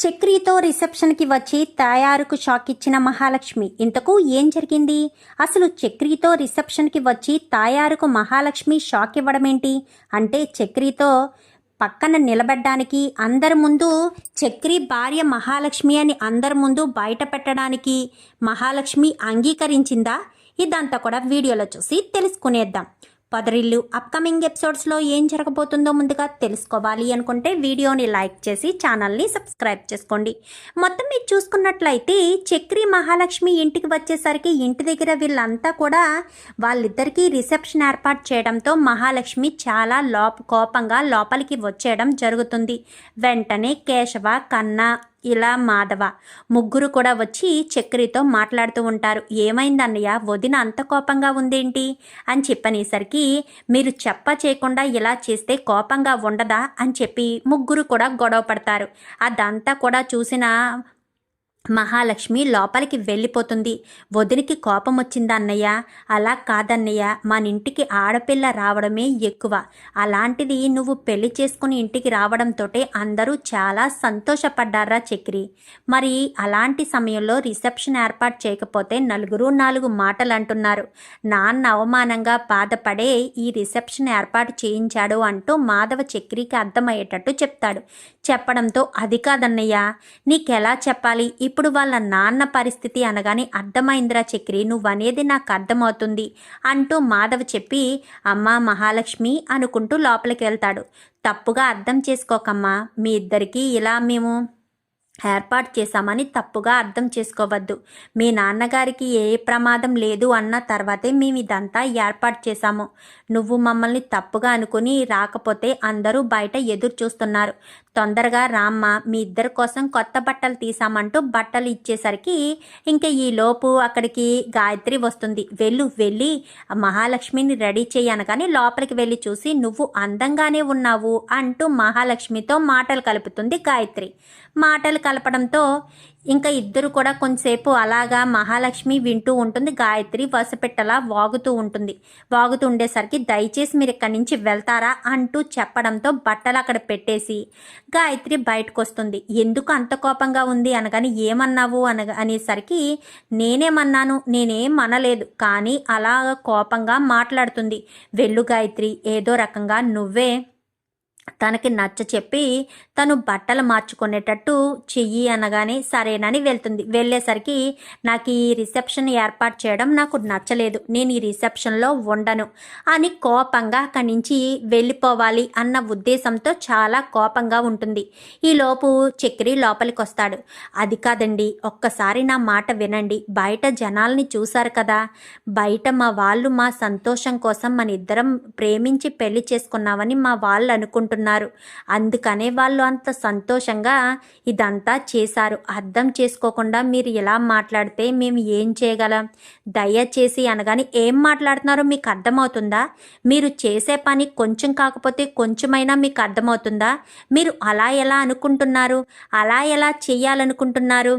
చక్రీతో రిసెప్షన్కి వచ్చి తయారుకు షాక్ ఇచ్చిన మహాలక్ష్మి ఇంతకు ఏం జరిగింది? అసలు చక్రీతో రిసెప్షన్కి వచ్చి తాయారుకు మహాలక్ష్మి షాక్ ఇవ్వడమేంటి అంటే చక్రీతో పక్కన నిలబడ్డానికి అందరి ముందు చక్రి భార్య మహాలక్ష్మి అని అందరి ముందు బయట పెట్టడానికి మహాలక్ష్మి అంగీకరించిందా? ఇదంతా కూడా వీడియోలో చూసి తెలుసుకునేద్దాం. పదరిల్లు అప్కమింగ్ ఎపిసోడ్స్లో ఏం జరగబోతుందో ముందుగా తెలుసుకోవాలి అనుకుంటే వీడియోని లైక్ చేసి ఛానల్ని సబ్స్క్రైబ్ చేసుకోండి. మొత్తం మీరు చూసుకున్నట్లయితే చక్రి మహాలక్ష్మి ఇంటికి వచ్చేసరికి ఇంటి దగ్గర వీళ్ళంతా కూడా వాళ్ళిద్దరికీ రిసెప్షన్ ఏర్పాటు చేయడంతో మహాలక్ష్మి చాలా లోప కోపంగా లోపలికి వచ్చేయడం జరుగుతుంది. వెంటనే కేశవ కన్న ఇలా మాధవ. ముగ్గురు కూడా వచ్చి చక్రితో మాట్లాడుతూ ఉంటారు. ఏమైందన్నయ్య వదిన అంత కోపంగా ఉందేంటి? అని చెప్పనేసరికి మీరు చెప్ప చేయకుండా ఇలా చేస్తే కోపంగా ఉండదా? అని చెప్పి ముగ్గురు కూడా గొడవ పడతారు. అదంతా కూడా చూసిన మహాలక్ష్మి లోపలికి వెళ్ళిపోతుంది. వదినికి కోపం వచ్చిందా అన్నయ్య? అలా కాదన్నయ్య మన ఇంటికి ఆడపిల్ల రావడమే ఎక్కువ. అలాంటిది నువ్వు పెళ్ళి చేసుకుని ఇంటికి రావడంతో అందరూ చాలా సంతోషపడ్డారా చక్రి? మరి అలాంటి సమయంలో రిసెప్షన్ ఏర్పాటు చేయకపోతే నలుగురు నాలుగు మాటలు అంటున్నారు నాన్న అవమానంగా బాధపడే ఈ రిసెప్షన్ ఏర్పాటు చేయించాడు అంటూ మాధవ చక్రికి అర్థమయ్యేటట్టు చెప్తాడు. చెప్పడంతో అది కాదన్నయ్య. నీకెలా చెప్పాలి? ఇప్పుడు వాళ్ళ నాన్న పరిస్థితి అనగానే అర్థమైందిరా చక్రి నువ్వనేది నాకు అర్థమవుతుంది అంటూ మాధవ్ చెప్పి అమ్మ మహాలక్ష్మి అనుకుంటూ లోపలికి వెళ్తాడు. తప్పుగా అర్థం చేసుకోకమ్మా మీ ఇద్దరికీ ఇలా మేము ఏర్పాటు చేశామని తప్పుగా అర్థం చేసుకోవద్దు. మీ నాన్నగారికి ఏ ప్రమాదం లేదు అన్న తర్వాతే మేము ఇదంతా ఏర్పాటు చేశాము. నువ్వు మమ్మల్ని తప్పుగా అనుకుని రాకపోతే అందరూ బయట ఎదురు చూస్తున్నారు తొందరగా రామ్మ మీ ఇద్దరి కోసం కొత్త బట్టలు తీసామంటూ బట్టలు ఇచ్చేసరికి ఇంకా ఈ లోపు అక్కడికి గాయత్రి వస్తుంది. వెళ్ళు వెళ్ళి మహాలక్ష్మిని రెడీ చేయను కానీ లోపలికి వెళ్ళి చూసి నువ్వు అందంగానే ఉన్నావు అంటూ మహాలక్ష్మితో మాటలు కలుపుతుంది గాయత్రి. మాటలు కలపడంతో ఇంకా ఇద్దరు కూడా కొంతసేపు అలాగా మహాలక్ష్మి వింటూ ఉంటుంది గాయత్రి వసపెట్టలా వాగుతూ ఉంటుంది. వాగుతూ ఉండేసరికి దయచేసి మీరు ఇక్కడి నుంచి వెళ్తారా? అంటూ చెప్పడంతో బట్టలు అక్కడ పెట్టేసి గాయత్రి బయటకు వస్తుంది ఎందుకు అంత కోపంగా ఉంది? అనగాని ఏమన్నావు? అనగా అనేసరికి నేనేమన్నాను? నేనేం అనలేదు. కానీ అలా కోపంగా మాట్లాడుతుంది. వెళ్ళు గాయత్రి ఏదో రకంగా నువ్వే తనకి నచ్చ చెప్పి తను బట్టలు మార్చుకునేటట్టు చెయ్యి అనగానే సరేనని వెళ్తుంది. వెళ్ళేసరికి నాకు ఈ రిసెప్షన్ ఏర్పాటు చేయడం నాకు నచ్చలేదు. నేను ఈ రిసెప్షన్లో ఉండను. అని కోపంగా అక్కడి నుంచి వెళ్ళిపోవాలి అన్న ఉద్దేశంతో చాలా కోపంగా ఉంటుంది. ఈలోపు చక్రి లోపలికి వస్తాడు అది కాదండి ఒక్కసారి నా మాట వినండి. బయట జనాల్ని చూశారు కదా. బయట మా వాళ్ళు మా సంతోషం కోసం మన ఇద్దరం ప్రేమించి పెళ్ళి చేసుకున్నామని మా వాళ్ళు అనుకుంటున్నారు. అందుకనే వాళ్ళు అంత సంతోషంగా ఇదంతా చేశారు. అర్థం చేసుకోకుండా మీరు ఇలా మాట్లాడితే మేము ఏం చేయగలం? దయచేసి అనగానే ఏం మాట్లాడుతున్నారో మీకు అర్థమవుతుందా? మీరు చేసే పని కొంచెం కాకపోతే కొంచెమైనా మీకు అర్థమవుతుందా? మీరు అలా ఎలా అనుకుంటున్నారు? అలా ఎలా చేయాలనుకుంటున్నారు?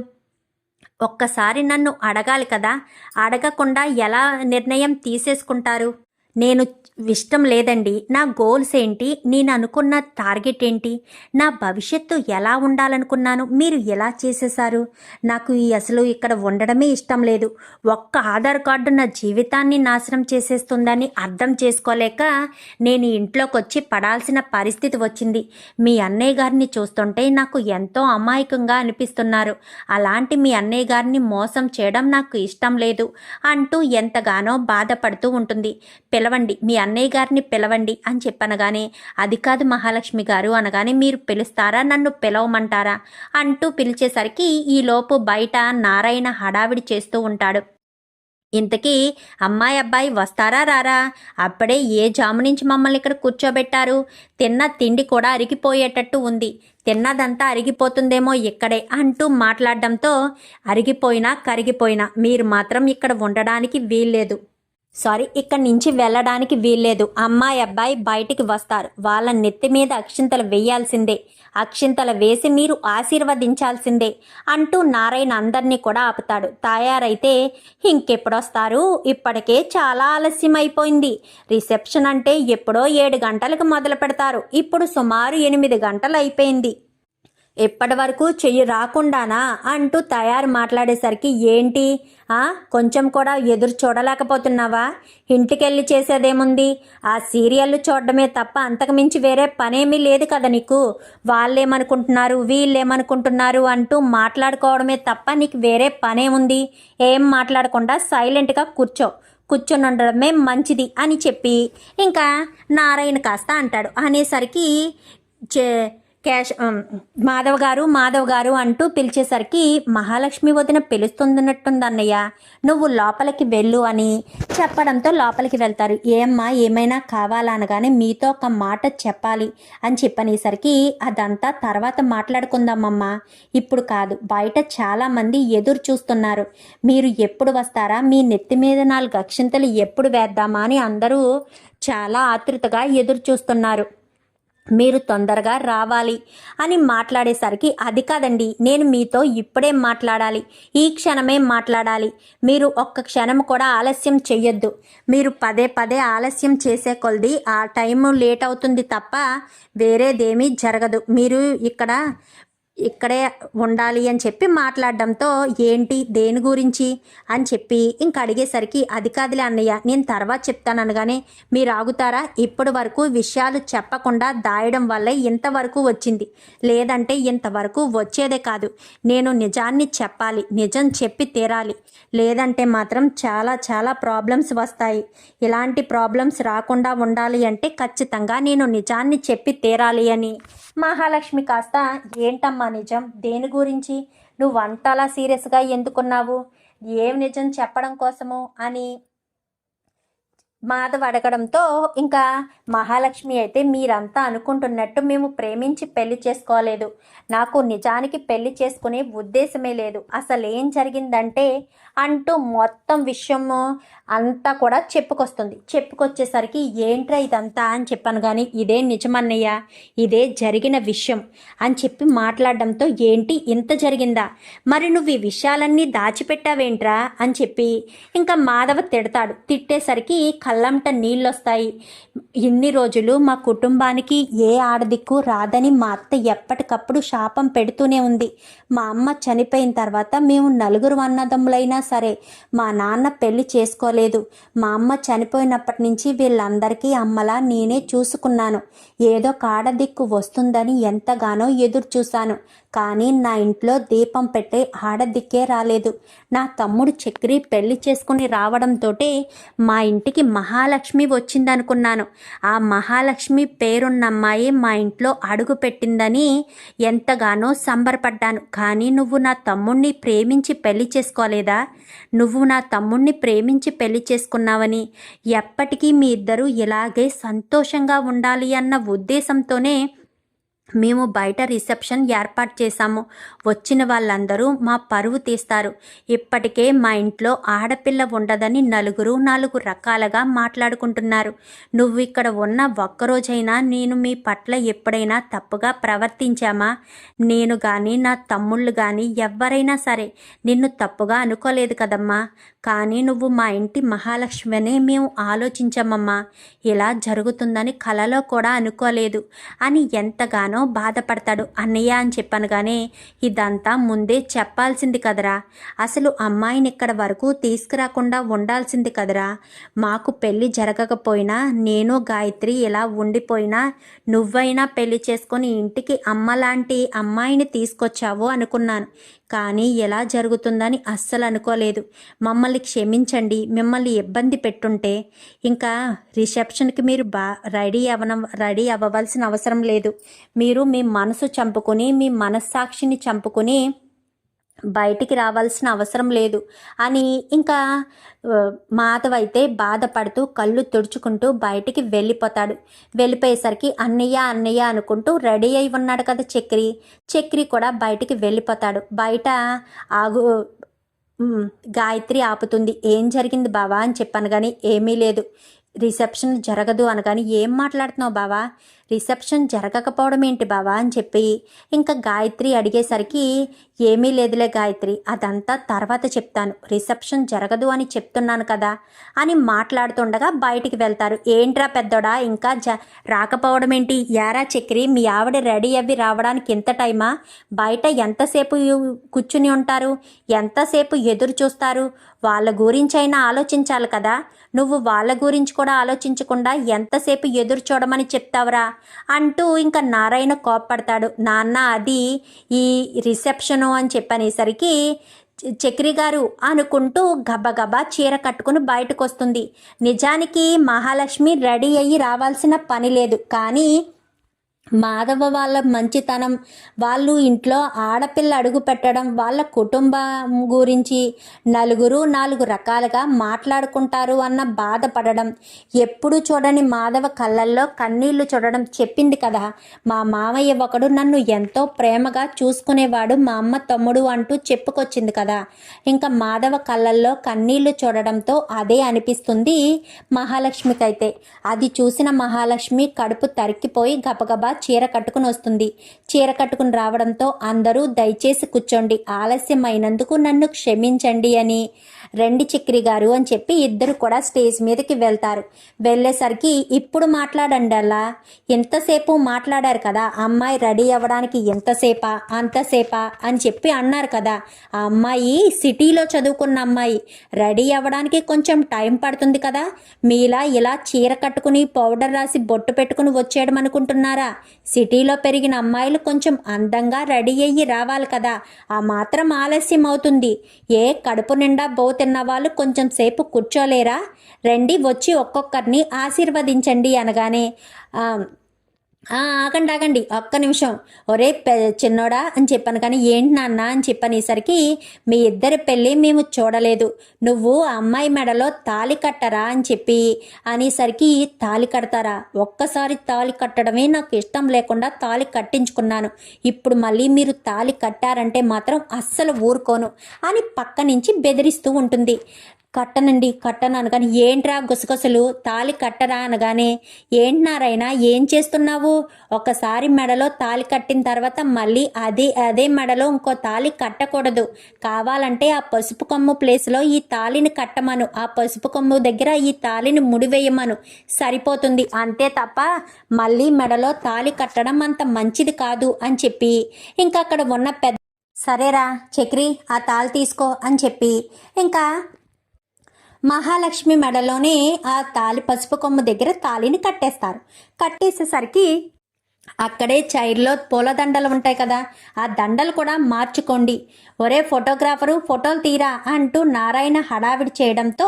ఒక్కసారి నన్ను అడగాలి కదా? అడగకుండా ఎలా నిర్ణయం తీసేసుకుంటారు? నేను ఇష్టం లేదండి. నా గోల్స్ ఏంటి? నేను అనుకున్న టార్గెట్ ఏంటి? నా భవిష్యత్తు ఎలా ఉండాలనుకున్నాను? మీరు ఎలా చేసేశారు? నాకు ఈ అసలు ఇక్కడ ఉండడమే ఇష్టం లేదు. ఒక్క ఆధార్ కార్డు నా జీవితాన్ని నాశనం చేసేస్తుందని అర్థం చేసుకోలేక నేను ఇంట్లోకి వచ్చి పడాల్సిన పరిస్థితి వచ్చింది. మీ అన్నయ్య గారిని చూస్తుంటే నాకు ఎంతో అమాయకంగా అనిపిస్తున్నారు. అలాంటి మీ అన్నయ్య గారిని మోసం చేయడం నాకు ఇష్టం లేదు అంటూ ఎంతగానో బాధపడుతూ ఉంటుంది. పిలవండి మీ అన్న అన్నయ్య గారిని పిలవండి అని చెప్పనగానే అది కాదు మహాలక్ష్మి గారు అనగానే మీరు పిలుస్తారా? నన్ను పిలవమంటారా? అంటూ పిలిచేసరికి ఈలోపు బయట నారాయణ హడావిడి చేస్తూ ఉంటాడు. ఇంతకీ అమ్మాయి అబ్బాయి వస్తారా రారా? అప్పుడే ఏ జాము నుంచి మమ్మల్ని ఇక్కడ కూర్చోబెట్టారు? తిన్న తిండి కూడా అరిగిపోయేటట్టు ఉంది. తిన్నదంతా అరిగిపోతుందేమో ఇక్కడే అంటూ మాట్లాడడంతో అరిగిపోయినా కరిగిపోయినా మీరు మాత్రం ఇక్కడ ఉండడానికి వీల్లేదు. సారీ ఇక్కడి నుంచి వెళ్ళడానికి వీల్లేదు. అమ్మాయి అబ్బాయి బయటికి వస్తారు. వాళ్ళ నెత్తి మీద అక్షింతలు వేయాల్సిందే. అక్షింతలు వేసి మీరు ఆశీర్వదించాల్సిందే అంటూ నారాయణ అందరినీ కూడా ఆపుతాడు. తయారైతే ఇంకెప్పుడొస్తారు? ఇప్పటికే చాలా ఆలస్యం అయిపోయింది రిసెప్షన్ అంటే ఎప్పుడో ఏడు గంటలకు మొదలు పెడతారు. ఇప్పుడు సుమారు ఎనిమిది గంటలు అయిపోయింది. ఎప్పటి వరకు చెయ్యి రాకుండానా? అంటూ తయారు మాట్లాడేసరికి ఏంటి? కొంచెం కూడా ఎదురు చూడలేకపోతున్నావా? ఇంటికెళ్ళి చేసేదేముంది? ఆ సీరియల్ చూడడమే తప్ప అంతకు మించి వేరే పనేమీ లేదు కదా నీకు? వాళ్ళేమనుకుంటున్నారు? వీళ్ళేమనుకుంటున్నారు అంటూ మాట్లాడుకోవడమే తప్ప నీకు వేరే పనేముంది? ఏం మాట్లాడకుండా సైలెంట్గా కూర్చో. కూర్చొని ఉండడమే మంచిది అని చెప్పి. ఇంకా నారాయణ కాస్త అంటాడు. అనేసరికి చే క్యాష్ మాధవ్ గారు మాధవ్ గారు అంటూ పిలిచేసరికి మహాలక్ష్మి వదిన పిలుస్తుందన్నట్టుంది అన్నయ్య నువ్వు లోపలికి వెళ్ళు అని చెప్పడంతో లోపలికి వెళ్తారు. ఏమ్మా ఏమైనా కావాలా అనగానే మీతో ఒక మాట చెప్పాలి అని చెప్పనేసరికి అదంతా తర్వాత మాట్లాడుకుందామమ్మా. ఇప్పుడు కాదు బయట చాలామంది ఎదురు చూస్తున్నారు. మీరు ఎప్పుడు వస్తారా? మీ నెత్తి మీద నాలుగు అక్షింతలు ఎప్పుడు వేద్దామా? అని అందరూ చాలా ఆతృతగా ఎదురు చూస్తున్నారు. మీరు తొందరగా రావాలి అని మాట్లాడేసరికి అది కాదండి నేను మీతో ఇప్పుడే మాట్లాడాలి ఈ క్షణమే మాట్లాడాలి. మీరు ఒక్క క్షణం కూడా ఆలస్యం చెయ్యొద్దు. మీరు పదే పదే ఆలస్యం చేసే కొలది ఆ టైం లేట్ అవుతుంది తప్ప వేరేదేమీ జరగదు. మీరు ఇక్కడ ఇక్కడే ఉండాలి అని చెప్పి మాట్లాడడంతో ఏంటి దేని గురించి అని చెప్పి ఇంక అడిగేసరికి అది కాదులే అన్నయ్య నేను తర్వాత చెప్తాను అనగానే మీరు ఆగుతారా? ఇప్పటి వరకు విషయాలు చెప్పకుండా దాయడం వల్లే ఇంతవరకు వచ్చింది. లేదంటే ఇంతవరకు వచ్చేదే కాదు. నేను నిజాన్ని చెప్పాలి నిజం చెప్పి తీరాలి. లేదంటే మాత్రం చాలా చాలా ప్రాబ్లమ్స్ వస్తాయి. ఇలాంటి ప్రాబ్లమ్స్ రాకుండా ఉండాలి అంటే ఖచ్చితంగా నేను నిజాన్ని చెప్పి తీరాలి అని. మహాలక్ష్మి కాస్త ఏంటమ్మా నిజం? దేని గురించి? నువ్వంతలా సీరియస్గా ఎందుకున్నావు? ఏం నిజం చెప్పడం కోసము? అని మాధవ్ అడగడంతో ఇంకా మహాలక్ష్మి అయితే మీరంతా అనుకుంటున్నట్టు మేము ప్రేమించి పెళ్ళి చేసుకోలేదు. నాకు నిజానికి పెళ్ళి చేసుకునే ఉద్దేశమే లేదు. అసలు ఏం జరిగిందంటే అంటూ మొత్తం విషయము అంతా కూడా చెప్పుకొస్తుంది. చెప్పుకొచ్చేసరికి ఏంట్రా ఇదంతా అని చెప్పాను కానీ ఇదే నిజమన్నయ్య ఇదే జరిగిన విషయం అని చెప్పి మాట్లాడడంతో ఏంటి ఇంత జరిగిందా? మరి నువ్వు ఈ విషయాలన్నీ దాచిపెట్టావేంట్రా అని చెప్పి ఇంకా మాధవ తిడతాడు. తిట్టేసరికి కళ్ళంట నీళ్ళొస్తాయి. ఇన్ని రోజులు మా కుటుంబానికి ఏ ఆడదిక్కు రాదని మా అత్త ఎప్పటికప్పుడు శాపం పెడుతూనే ఉంది. మా అమ్మ చనిపోయిన తర్వాత మేము నలుగురు అన్నదమ్ములైనా సరే మా నాన్న పెళ్ళి చేసుకోలేదు. మా అమ్మ చనిపోయినప్పటి నుంచి వీళ్ళందరికీ అమ్మలా నేనే చూసుకున్నాను. ఏదో కాడదిక్కు వస్తుందని ఎంతగానో ఎదురు చూశాను కానీ నా ఇంట్లో దీపం పెట్టే ఆడదిక్కే రాలేదు. నా తమ్ముడు చక్రి పెళ్ళి చేసుకుని రావడంతోటే మా ఇంటికి మహాలక్ష్మి వచ్చిందనుకున్నాను. ఆ మహాలక్ష్మి పేరున్న అమ్మాయి మా ఇంట్లో అడుగు పెట్టిందని ఎంతగానో సంబరపడ్డాను. కానీ నువ్వు నా తమ్ముణ్ణి ప్రేమించి పెళ్ళి చేసుకోలేదా? నువ్వు నా తమ్ముణ్ణి ప్రేమించి పెళ్ళి చేసుకున్నావని ఎప్పటికీ మీ ఇద్దరూ ఇలాగే సంతోషంగా ఉండాలి అన్న ఉద్దేశంతోనే మేము బయట రిసెప్షన్ ఏర్పాటు చేశాము. వచ్చిన వాళ్ళందరూ మా పరువు తీస్తారు. ఇప్పటికే మా ఇంట్లో ఆడపిల్ల ఉండదని నలుగురు నాలుగు రకాలుగా మాట్లాడుకుంటున్నారు. నువ్వు ఇక్కడ ఉన్న ఒక్కరోజైనా నేను మీ పట్ల ఎప్పుడైనా తప్పుగా ప్రవర్తించామా? నేను కానీ నా తమ్ముళ్ళు కానీ ఎవరైనా సరే నిన్ను తప్పుగా అనుకోలేదు కదమ్మా. కానీ నువ్వు మా ఇంటి మహాలక్ష్మిని మేము ఆలోచించామమ్మా. ఇలా జరుగుతుందని కలలో కూడా అనుకోలేదు. అని ఎంతగానో బాధపడతాడు. అన్నయ్య అని చెప్పాను కానీ ఇదంతా ముందే చెప్పాల్సింది కదరా. అసలు అమ్మాయిని ఇక్కడ వరకు తీసుకురాకుండా ఉండాల్సింది కదరా. మాకు పెళ్ళి జరగకపోయినా నేను గాయత్రి ఇలా ఉండిపోయినా నువ్వైనా పెళ్ళి చేసుకొని ఇంటికి అమ్మలాంటి అమ్మాయిని తీసుకొచ్చావు అనుకున్నాను. కానీ ఎలా జరుగుతుందని అస్సలు అనుకోలేదు. మమ్మల్ని క్షమించండి మిమ్మల్ని ఇబ్బంది పెట్టుంటే ఇంకా రిసెప్షన్కి మీరు బా రెడీ అవ్వన రెడీ అవ్వవలసిన అవసరం లేదు. మీరు మీ మనసు చంపుకొని మీ మనస్సాక్షిని చంపుకొని బయటికి రావాల్సిన అవసరం లేదు. అని ఇంకా మాధవ్ అయితే బాధపడుతూ కళ్ళు తుడుచుకుంటూ బయటికి వెళ్ళిపోతాడు. వెళ్ళిపోయేసరికి అన్నయ్య అన్నయ్య అనుకుంటూ రెడీ అయి ఉన్నాడు కదా చక్రి. చక్రి కూడా బయటికి వెళ్ళిపోతాడు. బయట ఆగు గాయత్రి ఆపుతుంది. ఏం జరిగింది బావా అని చెప్పాను కానీ ఏమీ లేదు. రిసెప్షన్ జరగదు అనగాని ఏం మాట్లాడుతున్నావు బావా? రిసెప్షన్ జరగకపోవడం ఏంటి బావా అని చెప్పి ఇంకా గాయత్రి అడిగేసరికి ఏమీ లేదులే గాయత్రి అదంతా తర్వాత చెప్తాను. రిసెప్షన్ జరగదు అని చెప్తున్నాను కదా అని మాట్లాడుతుండగా బయటికి వెళ్తారు. ఏంట్రా పెద్దోడా ఇంకా జ రాకపోవడం ఏంటి? యారా చక్రి మీ ఆవిడ రెడీ అవ్వి రావడానికి ఎంత టైమా? బయట ఎంతసేపు కూర్చుని ఉంటారు? ఎంతసేపు ఎదురు చూస్తారు? వాళ్ళ గురించి అయినా ఆలోచించాలి కదా. నువ్వు వాళ్ళ గురించి కూడా ఆలోచించకుండా ఎంతసేపు ఎదురు చూడమని చెప్తావురా? అంటూ ఇంకా నారాయణ కోప్పడతాడు. నాన్న అది ఈ రిసెప్షను అని చెప్పనేసరికి చక్రి గారు అనుకుంటూ గబగబా చీర కట్టుకుని బయటకు వస్తుంది నిజానికి మహాలక్ష్మి రెడీ అయ్యి రావాల్సిన పని లేదు. కానీ మాధవ వాళ్ళ మంచితనం వాళ్ళు ఇంట్లో ఆడపిల్ల అడుగు పెట్టడం వాళ్ళ కుటుంబం గురించి నలుగురు నాలుగు రకాలుగా మాట్లాడుకుంటారు అన్న బాధపడడం. ఎప్పుడు చూడని మాధవ కళ్ళల్లో కన్నీళ్ళు చూడడం చెప్పింది కదా. మా మామయ్య ఒకడు నన్ను ఎంతో ప్రేమగా చూసుకునేవాడు మా అమ్మ తమ్ముడు అంటూ చెప్పుకొచ్చింది కదా. ఇంకా మాధవ కళ్ళల్లో కన్నీళ్ళు చూడడంతో అదే అనిపిస్తుంది మహాలక్ష్మికైతే. అది చూసిన మహాలక్ష్మి కడుపు తరిక్కిపోయి గబగబా చీర కట్టుకుని వస్తుంది. చీర కట్టుకుని రావడంతో అందరూ దయచేసి కూర్చోండి. ఆలస్యమైనందుకు నన్ను క్షమించండి అని. రెండి చక్రి గారు అని చెప్పి ఇద్దరు కూడా స్టేజ్ మీదకి వెళ్తారు. వెళ్ళేసరికి ఇప్పుడు మాట్లాడండి అలా ఎంతసేపు మాట్లాడారు కదా? అమ్మాయి రెడీ అవ్వడానికి ఎంతసేపా? అంతసేపా? అని చెప్పి అన్నారు కదా. ఆ అమ్మాయి సిటీలో చదువుకున్న అమ్మాయి. రెడీ అవ్వడానికి కొంచెం టైం పడుతుంది కదా. మీలా ఇలా చీర కట్టుకుని పౌడర్ రాసి బొట్టు పెట్టుకుని వచ్చేయడం అనుకుంటున్నారా? సిటీలో పెరిగిన అమ్మాయిలు కొంచెం అందంగా రెడీ అయ్యి రావాలి కదా. ఆ మాత్రం ఆలస్యం అవుతుంది ఏ కడుపు నిండా బో తిన్న వాళ్ళు కొంచెం సేపు కూర్చోలేరా? రండి వచ్చి ఒక్కొక్కరిని ఆశీర్వదించండి అనగానే ఆగండి ఆగండి. ఒక్క నిమిషం. ఒరే పె చిన్నోడా అని చెప్పాను కానీ ఏంటి నాన్న అని చెప్పనేసరికి మీ ఇద్దరి పెళ్ళి మేము చూడలేదు. నువ్వు అమ్మాయి మెడలో తాలి కట్టరా అని చెప్పి అనేసరికి తాలి కడతారా? ఒక్కసారి తాలి కట్టడమే నాకు ఇష్టం లేకుండా తాలి కట్టించుకున్నాను. ఇప్పుడు మళ్ళీ మీరు తాలి కట్టారంటే మాత్రం అస్సలు ఊరుకోను అని పక్క నుంచి బెదిరిస్తూ ఉంటుంది. కట్టనండి కట్టను అనగానే ఏంట్రా గుసగుసలు? తాలి కట్టరా? అనగానే ఏంటి నారాయణ ఏం చేస్తున్నావు? ఒకసారి మెడలో తాలి కట్టిన తర్వాత మళ్ళీ అదే అదే మెడలో ఇంకో తాలి కట్టకూడదు. కావాలంటే ఆ పసుపు కొమ్ము ప్లేస్లో ఈ తాలిని కట్టమను. ఆ పసుపు కొమ్ము దగ్గర ఈ తాలిని ముడివేయమను. సరిపోతుంది. అంతే తప్ప మళ్ళీ మెడలో తాలి కట్టడం అంత మంచిది కాదు అని చెప్పి ఇంకా అక్కడ ఉన్న పెద్ద సరేరా చక్రి ఆ తాళి తీసుకో అని చెప్పి ఇంకా మహాలక్ష్మి మెడలోనే ఆ తాలి పసుపు కొమ్ము దగ్గర తాలిని కట్టేస్తారు. కట్టేసేసరికి అక్కడే చైర్లో పూలదండలు ఉంటాయి కదా ఆ దండలు కూడా మార్చుకోండి. ఒరే ఫోటోగ్రాఫరు ఫోటోలు తీరా అంటూ నారాయణ హడావిడి చేయడంతో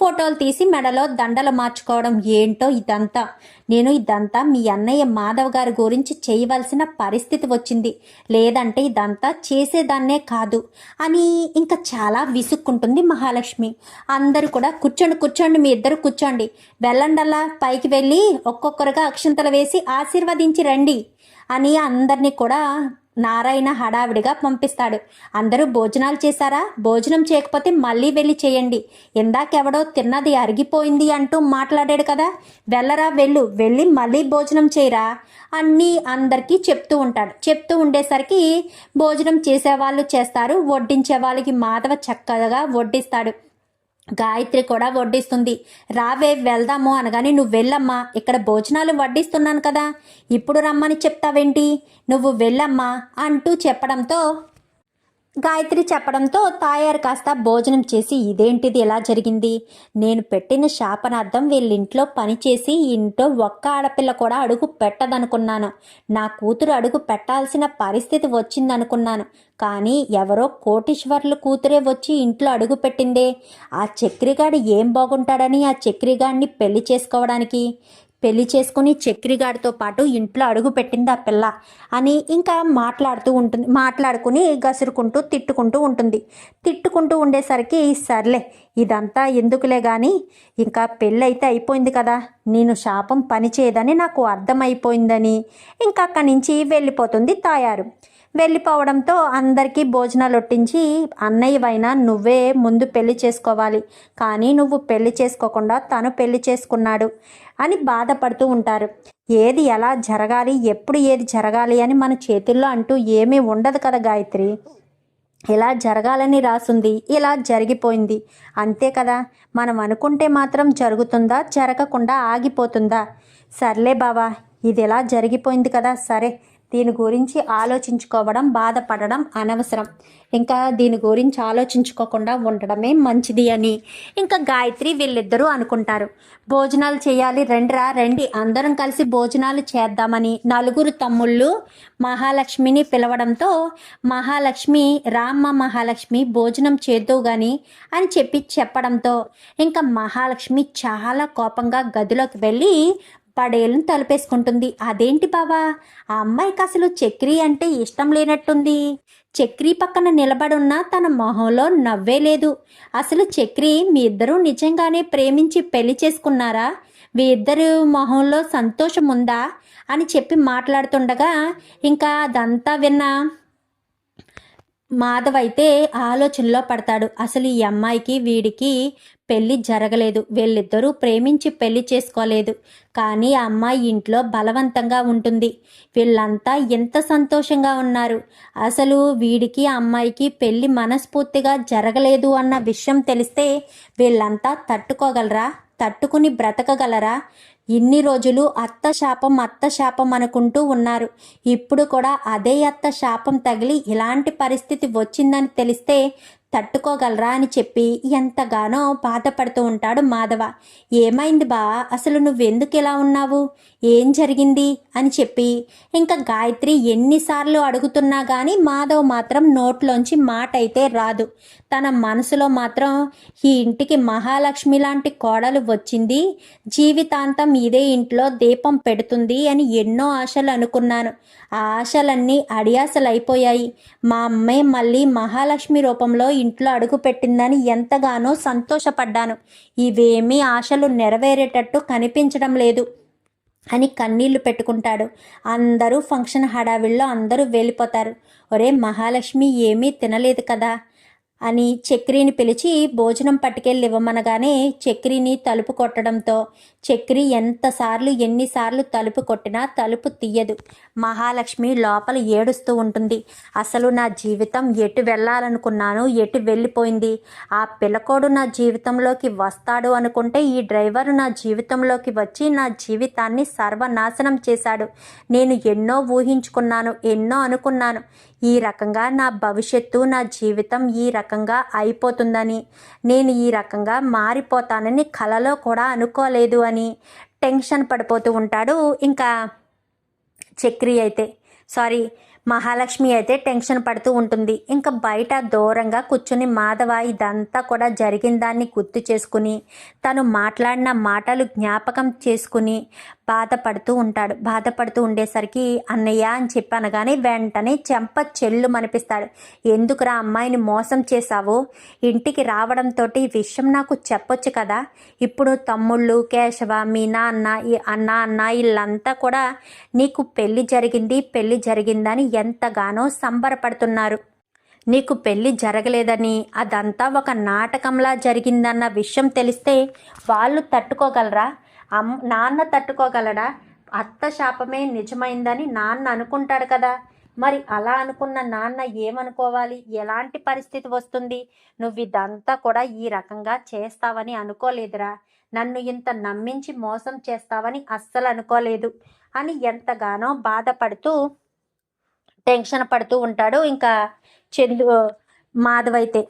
ఫోటోలు తీసి మెడలో దండలు మార్చుకోవడం ఏంటో ఇదంతా. నేను ఇదంతా మీ అన్నయ్య మాధవ్ గారి గురించి చేయవలసిన పరిస్థితి వచ్చింది. లేదంటే ఇదంతా చేసేదాన్నే కాదు అని ఇంకా చాలా విసుక్కుంటుంది మహాలక్ష్మి. అందరూ కూడా కూర్చోండి కూర్చోండి మీ ఇద్దరు కూర్చోండి. వెళ్ళండల్లా పైకి వెళ్ళి ఒక్కొక్కరుగా అక్షంతలు వేసి ఆశీర్వదించి రండి అని అందరినీ కూడా నారాయణ హడావిడిగా పంపిస్తాడు. అందరూ భోజనాలు చేశారా? భోజనం చేయకపోతే మళ్ళీ వెళ్ళి చేయండి. ఇందాకెవడో తిన్నది అరిగిపోయింది అంటూ మాట్లాడాడు కదా. వెళ్ళరా వెళ్ళు. వెళ్ళి మళ్ళీ భోజనం చేయరా? అన్నీ అందరికీ చెప్తూ ఉంటాడు. చెప్తూ ఉండేసరికి భోజనం చేసేవాళ్ళు చేస్తారు. వడ్డించే వాళ్ళకి మాధవ చక్కగా వడ్డిస్తాడు. గాయత్రి కూడా వడ్డిస్తుంది. రావే వెళ్దాము అనగానే నువ్వు వెళ్ళమ్మా ఇక్కడ భోజనాలు వడ్డిస్తున్నాను కదా. ఇప్పుడు రమ్మని చెప్తావేంటి? నువ్వు వెళ్ళమ్మా అంటూ చెప్పడంతో గాయత్రి చెప్పడంతో తాయారు కాస్త భోజనం చేసి ఇదేంటిది? ఎలా జరిగింది? నేను పెట్టిన శాపనార్థం వీళ్ళింట్లో పనిచేసి ఇంట్లో ఒక్క ఆడపిల్ల కూడా అడుగు పెట్టదనుకున్నాను. నా కూతురు అడుగు పెట్టాల్సిన పరిస్థితి వచ్చిందనుకున్నాను. కానీ ఎవరో కోటీశ్వర్లు కూతురే వచ్చి ఇంట్లో అడుగు పెట్టిందే. ఆ చక్రిగాడు ఏం బాగుంటాడని ఆ చక్రిగాడిని పెళ్ళి చేసుకోవడానికి? పెళ్ళి చేసుకుని చక్రిగాడితో పాటు ఇంట్లో అడుగు పెట్టింది ఆ పిల్ల అని ఇంకా మాట్లాడుతూ ఉంటుంది మాట్లాడుకుని గసురుకుంటూ తిట్టుకుంటూ ఉంటుంది. తిట్టుకుంటూ ఉండేసరికి సర్లే ఇదంతా ఎందుకులే కానీ ఇంకా పెళ్ళి అయితే అయిపోయింది కదా నేను శాపం పనిచేయదని నాకు అర్థమైపోయిందని. ఇంకా అక్కడి నుంచి వెళ్ళిపోతుంది తాయారు. వెళ్ళిపోవడంతో అందరికీ భోజనాలు ఒట్టించి అన్నయ్యవైనా నువ్వే ముందు పెళ్ళి చేసుకోవాలి. కానీ నువ్వు పెళ్ళి చేసుకోకుండా తను పెళ్ళి చేసుకున్నాడు అని బాధపడుతూ ఉంటారు. ఏది ఎలా జరగాలి ఎప్పుడు ఏది జరగాలి అని మన చేతుల్లో అంటూ ఏమీ ఉండదు కదా గాయత్రి. ఇలా జరగాలని రాసుంది ఇలా జరిగిపోయింది. అంతే కదా మనం అనుకుంటే మాత్రం జరుగుతుందా జరగకుండా ఆగిపోతుందా? సర్లే బావా ఇది ఎలా జరిగిపోయింది కదా సరే. దీని గురించి ఆలోచించుకోవడం బాధపడడం అనవసరం. ఇంకా దీని గురించి ఆలోచించుకోకుండా ఉండడమే మంచిది అని ఇంకా గాయత్రి వీళ్ళిద్దరూ అనుకుంటారు. భోజనాలు చేయాలి రెండురా రండి అందరం కలిసి భోజనాలు చేద్దామని నలుగురు తమ్ముళ్ళు మహాలక్ష్మిని పిలవడంతో మహాలక్ష్మి రామ్మ మహాలక్ష్మి భోజనం చేద్దు గాని అని చెప్పి చెప్పడంతో ఇంకా మహాలక్ష్మి చాలా కోపంగా గదిలోకి వెళ్ళి పడేళ్ళను తలుపేసుకుంటుంది. అదేంటి బావా? ఆ అమ్మాయికి అసలు చక్రి అంటే ఇష్టం లేనట్టుంది. చక్రి పక్కన నిలబడున్న తన మొహంలో నవ్వే లేదు. అసలు చక్రి మీ ఇద్దరూ నిజంగానే ప్రేమించి పెళ్ళి చేసుకున్నారా? మీ ఇద్దరు మొహంలో సంతోషం ఉందా? అని చెప్పి మాట్లాడుతుండగా ఇంకా అదంతా విన్న మాధవ్ అయితే ఆలోచనలో పడతాడు. అసలు ఈ అమ్మాయికి వీడికి పెళ్ళి జరగలేదు. వీళ్ళిద్దరూ ప్రేమించి పెళ్ళి చేసుకోలేదు. కానీ ఆ అమ్మాయి ఇంట్లో బలవంతంగా ఉంటుంది. వీళ్ళంతా ఎంత సంతోషంగా ఉన్నారు. అసలు వీడికి ఆ అమ్మాయికి పెళ్ళి మనస్ఫూర్తిగా జరగలేదు అన్న విషయం తెలిస్తే వీళ్ళంతా తట్టుకోగలరా? తట్టుకుని బ్రతకగలరా? ఇన్ని రోజులు అత్త శాపం అత్త శాపం అనుకుంటూ ఉన్నారు. ఇప్పుడు కూడా అదే అత్త శాపం తగిలి ఇలాంటి పరిస్థితి వచ్చిందని తెలిస్తే తట్టుకోగలరా అని చెప్పి ఎంతగానో బాధపడుతూ ఉంటాడు మాధవ. ఏమైంది బా? అసలు నువ్వెందుకు ఇలా ఉన్నావు? ఏం జరిగింది? అని చెప్పి ఇంకా గాయత్రి ఎన్నిసార్లు అడుగుతున్నా కానీ మాధవ్ మాత్రం నోట్లోంచి మాట అయితే రాదు. తన మనసులో మాత్రం ఈ ఇంటికి మహాలక్ష్మి లాంటి కోడలు వచ్చింది. జీవితాంతం ఇదే ఇంట్లో దీపం పెడుతుంది అని ఎన్నో ఆశలు అనుకున్నాను. ఆ ఆశలన్నీ అడియాసలైపోయాయి. మా అమ్మే మళ్ళీ మహాలక్ష్మి రూపంలో ఇంట్లో అడుగు పెట్టిందని ఎంతగానో సంతోషపడ్డాను. ఇవేమీ ఆశలు నెరవేరేటట్టు కనిపించడం లేదు అని కన్నీళ్ళు పెట్టుకుంటాడు. అందరూ ఫంక్షన్ హడావిల్లో అందరూ వెళ్ళిపోతారు. ఒరే మహాలక్ష్మి ఏమీ తినలేదు కదా? అని చక్రిని పిలిచి భోజనం పట్టుకెళ్ళి ఇవ్వమనగానే చక్రిని తలుపు కొట్టడంతో చక్రి ఎంతసార్లు ఎన్నిసార్లు తలుపు కొట్టినా తలుపు తీయదు. మహాలక్ష్మి లోపల ఏడుస్తూ ఉంటుంది. అసలు నా జీవితం ఎటు వెళ్ళాలనుకున్నాను? ఎటు వెళ్ళిపోయింది? ఆ పిల్లకోడు నా జీవితంలోకి వస్తాడు అనుకుంటే ఈ డ్రైవర్ నా జీవితంలోకి వచ్చి నా జీవితాన్ని సర్వనాశనం చేశాడు. నేను ఎన్నో ఊహించుకున్నాను ఎన్నో అనుకున్నాను. ఈ రకంగా నా భవిష్యత్తు నా జీవితం ఈ రకంగా అయిపోతుందని. నేను ఈ రకంగా మారిపోతానని కలలో కూడా అనుకోలేదు అని. టెన్షన్ పడిపోతూ ఉంటాడు. ఇంకా చక్రి అయితే సారీ మహాలక్ష్మి అయితే టెన్షన్ పడుతూ ఉంటుంది. ఇంకా బయట దూరంగా కూర్చుని మాధవ ఇదంతా కూడా జరిగిన దాన్ని గుర్తు చేసుకుని తను మాట్లాడిన మాటలు జ్ఞాపకం చేసుకుని బాధపడుతూ ఉంటాడు. బాధపడుతూ ఉండేసరికి అన్నయ్య అని చెప్పి అనగానే వెంటనే చెంప చెల్లు మనిపిస్తాడు ఎందుకురా అమ్మాయిని మోసం చేశావు? ఇంటికి రావడంతో ఈ విషయం నాకు చెప్పొచ్చు కదా? ఇప్పుడు తమ్ముళ్ళు కేశవ మీ నాన్న ఈ అన్న అన్న వీళ్ళంతా కూడా నీకు పెళ్ళి జరిగింది పెళ్ళి జరిగిందని ఎంతగానో సంబరపడుతున్నారు. నీకు పెళ్ళి జరగలేదని అదంతా ఒక నాటకంలా జరిగిందన్న విషయం తెలిస్తే వాళ్ళు తట్టుకోగలరా? అమ్ నాన్న తట్టుకోగలడా? అత్త శాపమే నిజమైందని నాన్న అనుకుంటాడు కదా. మరి అలా అనుకున్న నాన్న ఏమనుకోవాలి? ఎలాంటి పరిస్థితి వస్తుంది? నువ్వు ఇదంతా కూడా ఈ రకంగా చేస్తావని అనుకోలేదురా. నన్ను ఇంత నమ్మించి మోసం చేస్తావని అస్సలు అనుకోలేదు. అని ఎంతగానో బాధపడుతూ టెన్షన్ పడుతూ ఉంటాడు. ఇంకా చందు మాధవైతే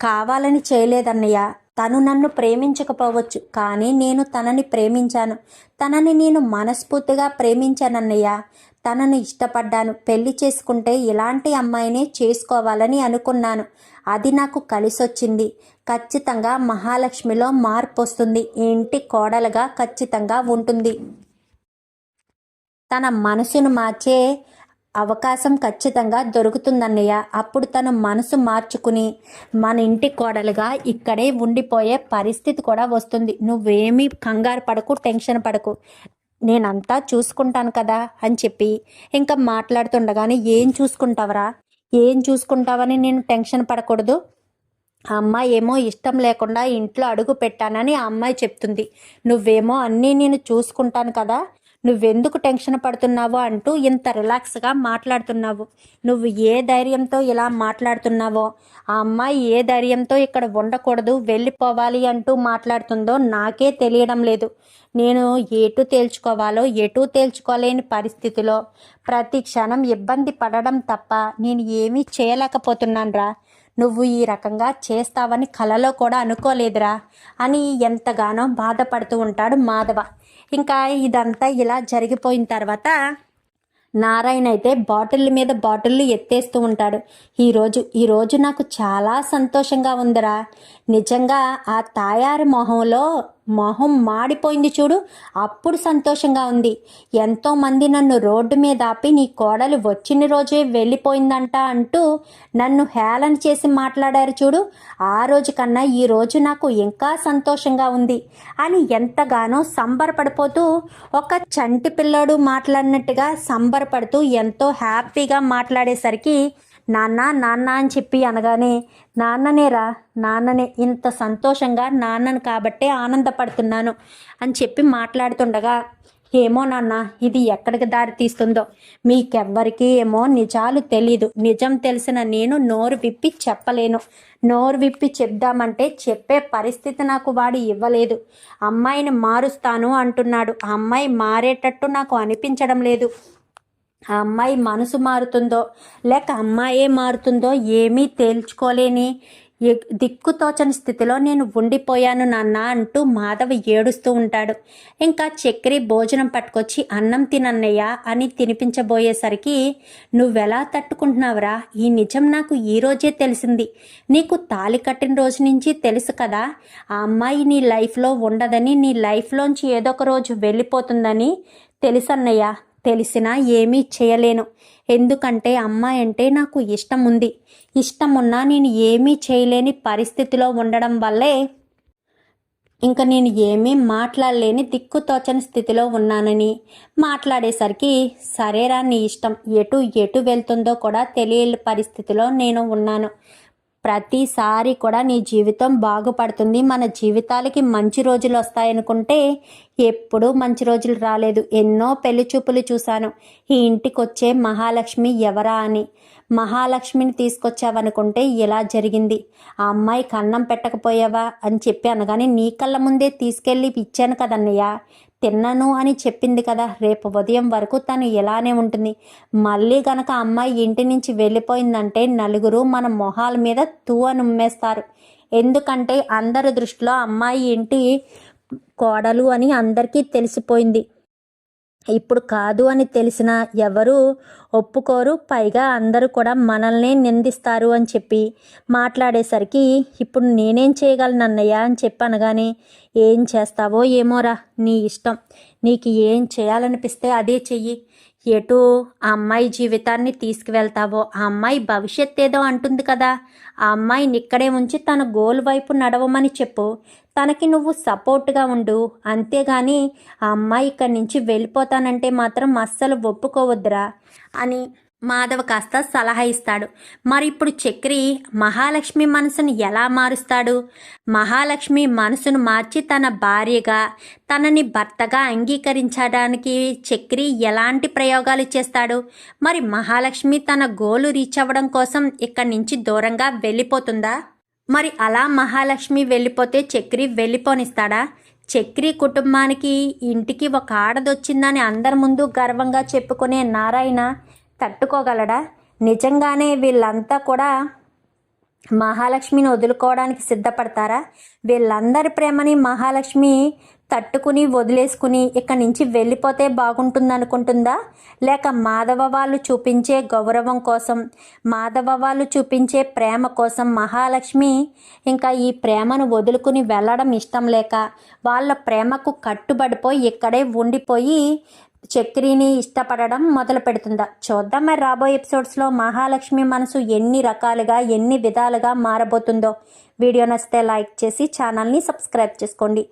కావాలని చేయలేదన్నయ్య. తను నన్ను ప్రేమించకపోవచ్చు. కానీ నేను తనని ప్రేమించాను. తనని నేను మనస్ఫూర్తిగా ప్రేమించానన్నయ్య. తనను ఇష్టపడ్డాను. పెళ్ళి చేసుకుంటే ఇలాంటి అమ్మాయినే చేసుకోవాలని అనుకున్నాను. అది నాకు కలిసొచ్చింది. ఖచ్చితంగా మహాలక్ష్మిలో మార్పు వస్తుంది ఇంటి కోడలుగా ఖచ్చితంగా ఉంటుంది. తన మనసును మార్చే అవకాశం ఖచ్చితంగా దొరుకుతుందన్నయ్య. అప్పుడు తను మనసు మార్చుకుని మన ఇంటి కోడలుగా ఇక్కడే ఉండిపోయే పరిస్థితి కూడా వస్తుంది. నువ్వేమీ కంగారు పడకు టెన్షన్ పడకు. నేనంతా చూసుకుంటాను కదా అని చెప్పి ఇంకా మాట్లాడుతుండగానే ఏం చూసుకుంటావరా? ఏం చూసుకుంటావని నేను టెన్షన్ పడకూడదు. అమ్మాయి ఏమో ఇష్టం లేకుండా ఇంట్లో అడుగు పెట్టానని ఆ అమ్మాయి చెప్తుంది. నువ్వేమో అన్నీ నేను చూసుకుంటాను కదా నువ్వెందుకు టెన్షన్ పడుతున్నావు అంటూ ఇంత రిలాక్స్గా మాట్లాడుతున్నావు. నువ్వు ఏ ధైర్యంతో ఇలా మాట్లాడుతున్నావో? ఆ అమ్మాయి ఏ ధైర్యంతో ఇక్కడ ఉండకూడదు వెళ్ళిపోవాలి అంటూ మాట్లాడుతుందో నాకే తెలియడం లేదు. నేను ఎటు తేల్చుకోవాలో ఎటు తేల్చుకోలేని పరిస్థితిలో ప్రతి క్షణం ఇబ్బంది పడడం తప్ప నేను ఏమీ చేయలేకపోతున్నాను రా నువ్వు ఈ రకంగా చేస్తావని కలలో కూడా అనుకోలేదురా అని ఎంతగానో బాధపడుతూ ఉంటాడు మాధవ. ఇంకా ఇదంతా ఇలా జరిగిపోయిన తర్వాత నారాయణ అయితే బాటిల్ మీద బాటిల్లు ఎత్తేస్తూ ఉంటాడు. ఈరోజు ఈరోజు నాకు చాలా సంతోషంగా ఉందిరా. నిజంగా ఆ తాయారు మొహంలో మొహం మాడిపోయింది చూడు. అప్పుడు సంతోషంగా ఉంది. ఎంతోమంది నన్ను రోడ్డు మీద ఆపి నీ కోడలు వచ్చిన రోజే వెళ్ళిపోయిందంట అంటూ నన్ను హేళన చేసి మాట్లాడారు చూడు. ఆ రోజు కన్నా ఈ రోజు నాకు ఇంకా సంతోషంగా ఉంది అని ఎంతగానో సంబరపడిపోతూ ఒక చంటి పిల్లోడు మాట్లాడినట్టుగా సంబరపడుతూ ఎంతో హ్యాపీగా మాట్లాడేసరికి నాన్న నాన్న అని చెప్పి అనగానే నాన్ననేరా నాన్ననే ఇంత సంతోషంగా నాన్నను కాబట్టే ఆనందపడుతున్నాను అని చెప్పి మాట్లాడుతుండగా ఏమో నాన్న ఇది ఎక్కడికి దారి తీస్తుందో? మీకెవ్వరికీ ఏమో నిజాలు తెలీదు. నిజం తెలిసిన నేను నోరు విప్పి చెప్పలేను. నోరు విప్పి చెప్దామంటే చెప్పే పరిస్థితి నాకు వాడు ఇవ్వలేదు. అమ్మాయిని మారుస్తాను అంటున్నాడు. ఆ అమ్మాయి మారేటట్టు నాకు అనిపించడం లేదు. ఆ అమ్మాయి మనసు మారుతుందో లేక అమ్మాయే మారుతుందో ఏమీ తేల్చుకోలేని దిక్కుతోచని స్థితిలో నేను ఉండిపోయాను నాన్న అంటూ మాధవ ఏడుస్తూ ఉంటాడు. ఇంకా చక్రి భోజనం పట్టుకొచ్చి అన్నం తినన్నయ్య అని తినిపించబోయేసరికి నువ్వెలా తట్టుకుంటున్నావురా? ఈ నిజం నాకు ఈ రోజే తెలిసింది. నీకు తాలి కట్టిన రోజు నుంచి తెలుసు కదా ఆ అమ్మాయి నీ లైఫ్లో ఉండదని నీ లైఫ్లోంచి ఏదో ఒక రోజు వెళ్ళిపోతుందని తెలుసన్నయ్య. తెలిసినా ఏమీ చేయలేను. ఎందుకంటే అమ్మాయి అంటే నాకు ఇష్టం ఉంది ఇష్టం ఉన్నా నేను ఏమీ చేయలేని పరిస్థితిలో ఉండడం వల్లే ఇంకా నేను ఏమీ మాట్లాడలేని దిక్కుతోచని స్థితిలో ఉన్నానని మాట్లాడేసరికి సరేరా నీ ఇష్టం. ఎటు ఎటు వెళ్తుందో కూడా తెలియని పరిస్థితిలో నేను ఉన్నాను. ప్రతిసారి కూడా నీ జీవితం బాగుపడుతుంది. మన జీవితాలకి మంచి రోజులు వస్తాయనుకుంటే ఎప్పుడూ మంచి రోజులు రాలేదు. ఎన్నో పెళ్ళి చూపులు చూశాను. ఈ ఇంటికి వచ్చే మహాలక్ష్మి ఎవరా అని. మహాలక్ష్మిని తీసుకొచ్చావనుకుంటే ఇలా జరిగింది. ఆ అమ్మాయి కన్నం పెట్టకపోయావా అని చెప్పి అనగానే నీ కళ్ళ ముందే తీసుకెళ్ళి ఇచ్చాను కదన్నయ్య. తిన్నను అని చెప్పింది కదా. రేపు ఉదయం వరకు తను ఇలానే ఉంటుంది. మళ్ళీ గనక అమ్మాయి ఇంటి నుంచి వెళ్ళిపోయిందంటే నలుగురు మన మొహాల మీద తూ అని ఉమ్మేస్తారు ఎందుకంటే అందరి దృష్టిలో అమ్మాయి ఇంటి కోడలు అని అందరికీ తెలిసిపోయింది. ఇప్పుడు కాదు అని తెలిసిన ఎవరు ఒప్పుకోరు. పైగా అందరూ కూడా మనల్నే నిందిస్తారు అని చెప్పి మాట్లాడేసరికి ఇప్పుడు నేనేం చేయగలను అన్నయ్య? అని చెప్పి అనగానే ఏం చేస్తావో ఏమోరా నీ ఇష్టం. నీకు ఏం చేయాలనిపిస్తే అదే చెయ్యి. ఎటు ఆ అమ్మాయి జీవితాన్ని తీసుకువెళ్తావో ఆ అమ్మాయి భవిష్యత్ ఏదో అంటుంది కదా. ఆ అమ్మాయిని ఇక్కడే ఉంచి తన గోల్ వైపు నడవమని చెప్పు. తనకి నువ్వు సపోర్ట్గా ఉండు. అంతేగాని ఆ అమ్మాయి ఇక్కడి నుంచి వెళ్ళిపోతానంటే మాత్రం అస్సలు ఒప్పుకోవద్దురా అని మాధవ కాస్త సలహా ఇస్తాడు. మరి ఇప్పుడు చక్రి మహాలక్ష్మి మనసును ఎలా మారుస్తాడు? మహాలక్ష్మి మనసును మార్చి తన భార్యగా తనని భర్తగా అంగీకరించడానికి చక్రి ఎలాంటి ప్రయోగాలు చేస్తాడు? మరి మహాలక్ష్మి తన గోలు రీచ్ అవ్వడం కోసం ఇక్కడి నుంచి దూరంగా వెళ్ళిపోతుందా? మరి అలా మహాలక్ష్మి వెళ్ళిపోతే చక్రి వెళ్ళిపోనిస్తాడా? చక్రి కుటుంబానికి ఇంటికి ఒక ఆడదొచ్చిందని అందరి ముందు గర్వంగా చెప్పుకునే నారాయణ తట్టుకోగలడా? నిజంగానే వీళ్ళంతా కూడా మహాలక్ష్మిని వదులుకోవడానికి సిద్ధపడతారా? వీళ్ళందరి ప్రేమని మహాలక్ష్మి తట్టుకుని వదిలేసుకుని ఇక్కడి నుంచి వెళ్ళిపోతే బాగుంటుందనుకుంటుందా? లేక మాధవ వాళ్ళు చూపించే గౌరవం కోసం మాధవ వాళ్ళు చూపించే ప్రేమ కోసం మహాలక్ష్మి ఇంకా ఈ ప్రేమను వదులుకుని వెళ్ళడం ఇష్టం లేక వాళ్ళ ప్రేమకు కట్టుబడిపోయి ఇక్కడే ఉండిపోయి చక్రిని ఇష్టపడడం మొదలు పెడుతుందా చూద్దాం మరి రాబోయే ఎపిసోడ్స్లో మహాలక్ష్మి మనసు ఎన్ని రకాలుగా ఎన్ని విధాలుగా మారబోతుందో. వీడియో నచ్చితే లైక్ చేసి ఛానల్ని సబ్స్క్రైబ్ చేసుకోండి.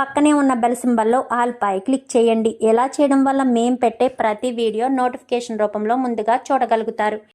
పక్కనే ఉన్న బెల్ సింబల్లో ఆల్ పై క్లిక్ చేయండి. ఎలా చేయడం వల్ల మేం పెట్టే ప్రతి వీడియో నోటిఫికేషన్ రూపంలో ముందుగా చూడగలుగుతారు.